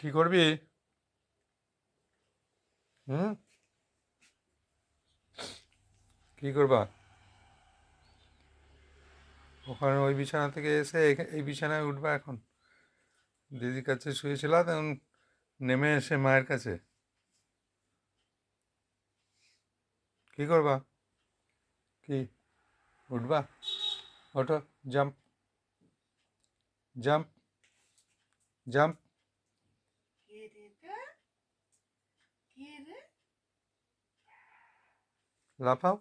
কি করবি? হুম? কি করবা? ওখানে ওই বিছানা থেকে এসে এই বিছানায় উঠবা এখন। দিদির কাছে শুয়েছিল তখন নেমে এসে মায়ের কাছে। কি করবা? কি? উঠবা? ওঠো, জাম্প। জাম্প। জাম্প। কে রে? কে রে? লাফাও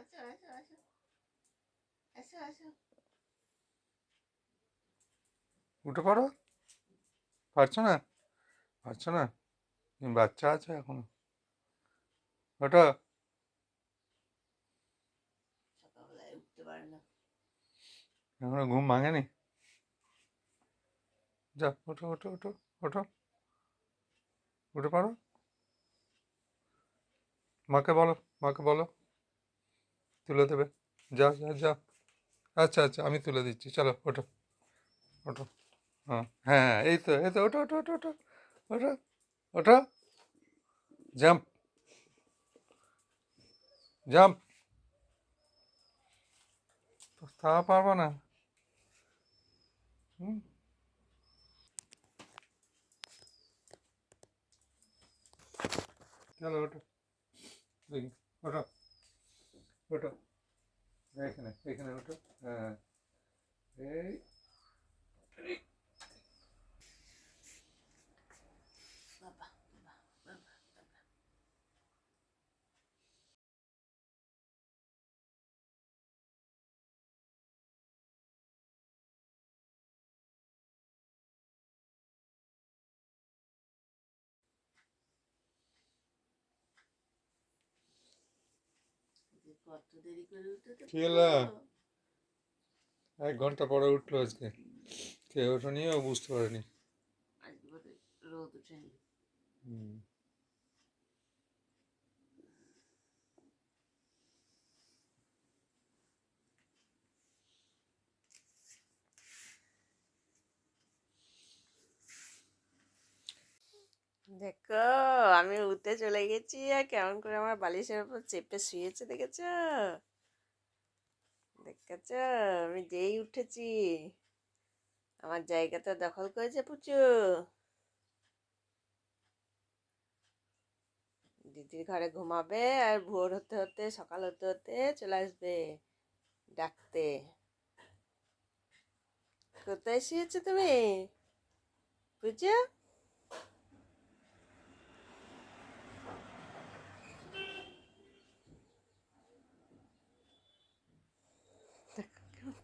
আসো, আসো। আসো, আসো। উঠে পড়ো পারছ না পারছ না বাচ্চা আছো এখনও না। এখনও ঘুম ভাঙেনি যা ওঠো ওঠো ওঠো ওঠো। উঠে পড়ো। মাকে বলো মাকে বলো। তুলে দেবে। যা যা যা। আচ্ছা আচ্ছা আমি তুলে দিচ্ছি। চলো ওঠো। ওঠো। হ্যাঁ হ্যাঁ হ্যাঁ, এই তো এই তো ওঠো ওঠো ওঠো ওঠো। ওঠো ওঠো। জাম্প। জাম্প। তা পারব না। হুম। চলো ওঠো। দেখি ওঠো। ওঠো। এখানে এখানে ওঠো। হ্যাঁ। এই কত দেরি করে? এক ঘণ্টা পরে উঠল আজকে কেউ ওঠো নিয়েও বুঝতে পারিনি আজকে রোদ উঠেনি হুম। দেখো, আমি উঠতে চলে গেছি আর কেমন করে আমার বালিশের উপর চেপে শুয়েছে দেখেছ? দেখেছ? আমি যেই উঠেছি। আমার জায়গাটা দখল করেছে পুচু। দিদির ঘরে ঘুমাবে আর ভোর হতে হতে, সকাল হতে হতে চলে আসবে ডাকতে। কোথায় শুয়েছো তুমি? পুজো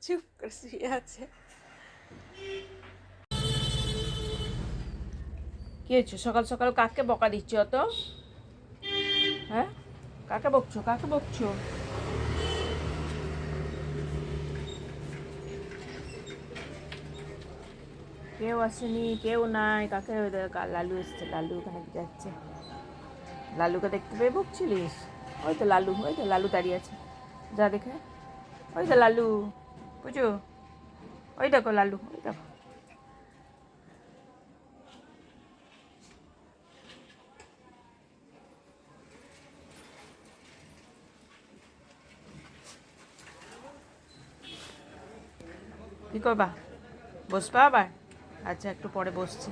চুপ করে শুয়ে আছে। কি হয়েছে? সকাল সকাল কাকে বকা দিচ্ছ অত? হ্যাঁ? কাকে বকছো? কাকে বকছো? কেউ আসেনি, কেউ নাই। কাকে লালু এসছে, লালু ওখানে যাচ্ছে। লালুকে দেখতে পেয়ে বকছিলিস? ওই তো লালু, ওই তো লালু দাঁড়িয়ে আছে। যা দেখে। ওই তো লালু। বুঝো? ওই দেখো লালু, ওই দেখো। কি করবা? বসবা আবার? আচ্ছা একটু পরে বসছি।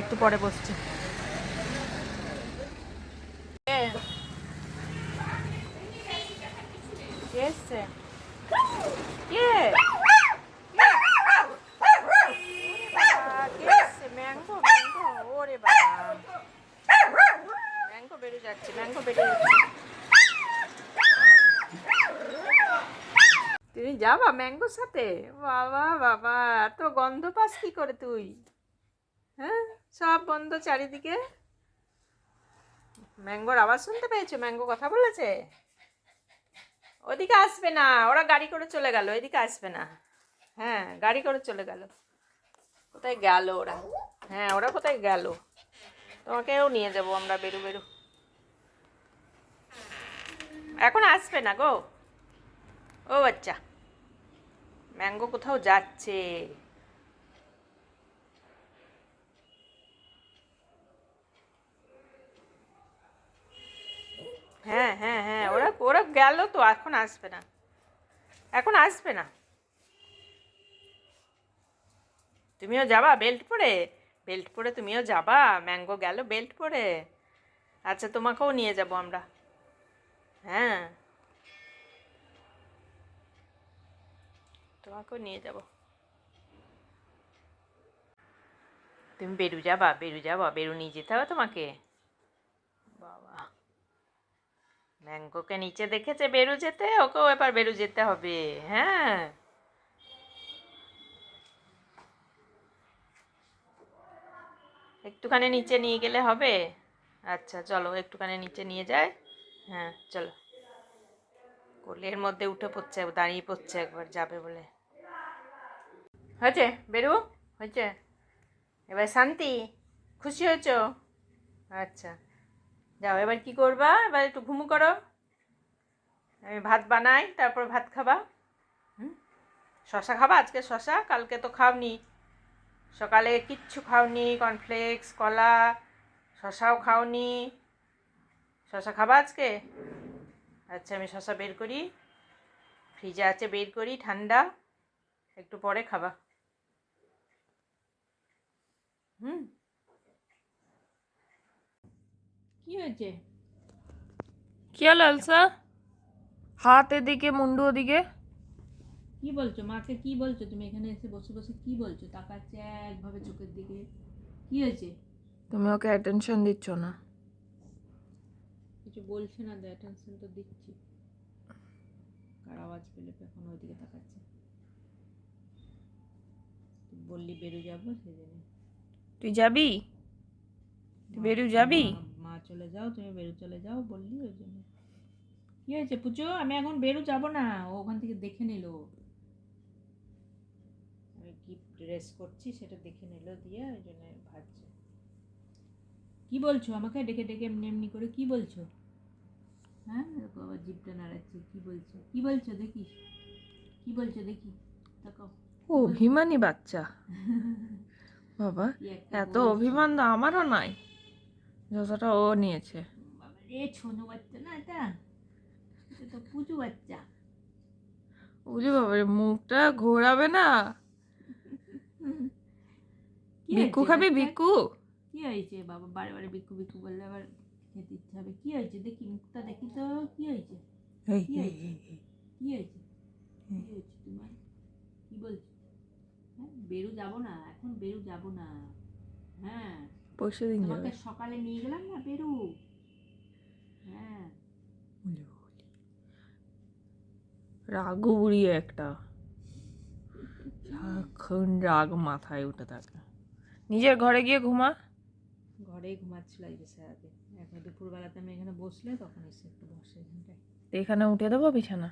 একটু পরে বসছি। কে? কে এসছে কে কে এসছে ম্যাঙ্গো ম্যাঙ্গো ওরে বাবা ম্যাঙ্গো বেড়ে যাচ্ছে ম্যাঙ্গো বেড়ে যাচ্ছে তুমি যাবা ম্যাঙ্গোর সাথে? বাবা বাবা, এত গন্ধ পাস কি করে তুই? হ্যাঁ? সব বন্ধ চারিদিকে? ম্যাঙ্গোর আওয়াজ শুনতে পেয়েছ? ম্যাঙ্গো কথা বলেছে? ওদিকে আসবে না, ওরা গাড়ি করে চলে গেল, এদিকে আসবে না। হ্যাঁ গাড়ি করে চলে গেল। কোথায় গেল ওরা? হ্যাঁ ওরা কোথায় গেল? তোমাকেও নিয়ে যাব আমরা, বেরু বেরু। এখন আসবে না গো? ও বাচ্চা ম্যাঙ্গো কোথাও যাচ্ছে। হ্যাঁ হ্যাঁ হ্যাঁ ওরা ওরা গেল তো, এখন আসবে না। এখন আসবে না। তুমিও যাবা বেল্ট পরে বেল্ট পরে তুমিও যাবা? ম্যাঙ্গো গেল বেল্ট পরে আচ্ছা তোমাকেও নিয়ে যাব আমরা। হ্যাঁ। তোমাকেও নিয়ে যাব। তুমি বেরু যাবা বেরু যাবা বেরু নিয়ে যেতে হবে তোমাকে। বাবা। ম্যাঙ্গোকে নিচে দেখেছে বেরু যেতে ওকেও এবার বেরু যেতে হবে হ্যাঁ। একটুখানি নিচে নিয়ে গেলে হবে। আচ্ছা চলো একটুখানি নিচে নিয়ে যায় হ্যাঁ চলো। কোলের মধ্যে উঠে পড়ছে দাঁড়িয়ে পড়ছে একবার যাবে বলে। হয়েছে? বেরু? হয়েছে? এবার শান্তি? খুশি হয়েছো? আচ্ছা। যাও, এবার কি করবা? এবার একটু ঘুমু করো। আমি ভাত বানাই, তারপর ভাত খাবা। হুম? শশা খাবা? আজকে শশা? কালকে তো খাওনি। সকালে কিচ্ছু খাওনি কর্নফ্লেক্স কলা, শশাও খাওনি। শশা খাবা আজকে? আচ্ছা আমি শশা বের করি। ফ্রিজে আছে, বের করি, ঠান্ডা। একটু পরে খাবা। হুম। কি হয়েছে? কি হলো এলসা হাত এদিকে মুন্ডু ওদিকে? কি বলছো? মাকে কি বলছো? তুমি এখানে এসে বসে বসে কি বলছো? তাকাচ্ছে একভাবে চোখের দিকে। কি হয়েছে? তুমি ওকে অ্যাটেনশন দিচ্ছ না। কিছু বলছে না অ্যাটেনশন তো দিচ্ছি। কার আওয়াজ পেলে এখন ওইদিকে তাকাচ্ছে। বললি বেরো যাব সেই জন্য। তুই যাবি? বেরু যাবি? মা- চলে যাও তুমি বেরু চলে যাও বললি ওই জন্য। কি হয়েছে পুচো? আমি এখন বেরু যাব না। ও ওখান থেকে দেখে নিল। আমি কি ড্রেস করছি সেটা দেখে নিল দিয়ে ওই জন্য ভাবছে। কি বলছো? আমাকে ডেকে ডেকে এমনি এমনি করে কি বলছো? হ্যাঁ? দেখো আবার জিভটা নাড়াচ্ছে। কি বলছো? কি বলছো? দেখি কি বলছো? দেখি। তাকাও। ও অভিমানী বাচ্চা। বাবা কি এত। অভিমান তো আমারও নাই। যতটা ও নিয়েছে। রে ছোনো বাচ্চা না এটা? এটা তো পুচু বাচ্চা। বুঝলি বাবা মুখটা ঘোরাবে না। কি ভিক্ষু খাবি? ভিক্ষু। কি হয়েছে? বাবা বারে বারে বিক্ষু বিক্ষু বললে আবার খেতে ইচ্ছে হবে। কি হয়েছে? দেখি মুখটা দেখি তো কি হয়েছে? কি হয়েছে? কি হয়েছে? কি হয়েছে তোমার? কি বলছো? বেরু যাব না এখন বেরু যাব না। হ্যাঁ পরশু দিন যাবে। তোমাকে সকালে নিয়ে গেলাম না বেরু। হ্যাঁ। রাগু বুড়ি একটা। সারাক্ষণ রাগ মাথায় উঠে থাকে। নিজের ঘরে গিয়ে ঘুমা। ঘরেই ঘুমাচ্ছিল এই যে সারাদিন। এখন দুপুরবেলাতে আমি এখানে বসলে তখন এসে একটু বসে এখানটায়। এখানে উঠে দেবো বিছানা?